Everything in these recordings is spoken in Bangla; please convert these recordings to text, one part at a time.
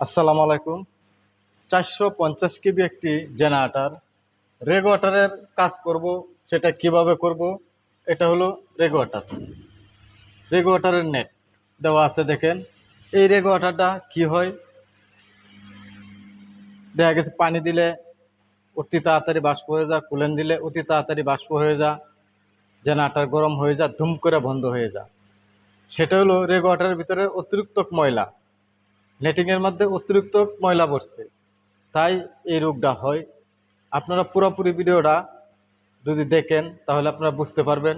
আসসালামু আলাইকুম। চারশো পঞ্চাশ কেবি একটি জেনারেটার। রেগুয়েটারের কাজ করব, সেটা কীভাবে করব? এটা হলো রেগুয়েটার রেগুয়েটারের নেট দেওয়া আছে, দেখেন। এই রেগুয়েটারটা কি হয়? দেখা গেছে, পানি দিলে অতি তাড়াতাড়ি বাষ্প হয়ে যা কুলেন দিলে অতি তাড়াতাড়ি বাষ্প হয়ে যা জেনারেটার গরম হয়ে যা ধুম করে বন্ধ হয়ে যা সেটা হলো রেগুয়েটারের ভিতরে অতিরিক্ত ময়লা। নেটিংয়ের মধ্যে অতিরিক্ত ময়লা পড়ছে। তাই এই রোগটা হয়। আপনারা পুরোপুরি ভিডিওটা যদি দেখেন, তাহলে আপনারা বুঝতে পারবেন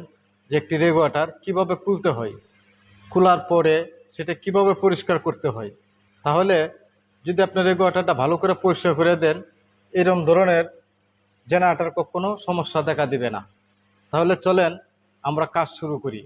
যে একটি রেগুয়েটার কীভাবে খুলতে হয়। খোলার পরে সেটা কীভাবে পরিষ্কার করতে হয়। তাহলে যদি আপনার রেগুয়েটারটা ভালো করে পরিষ্কার করে দেন এরকম ধরনের জেনারেটার কখনো সমস্যা দেখা দিবে না। তাহলে চলেন আমরা কাজ শুরু করি।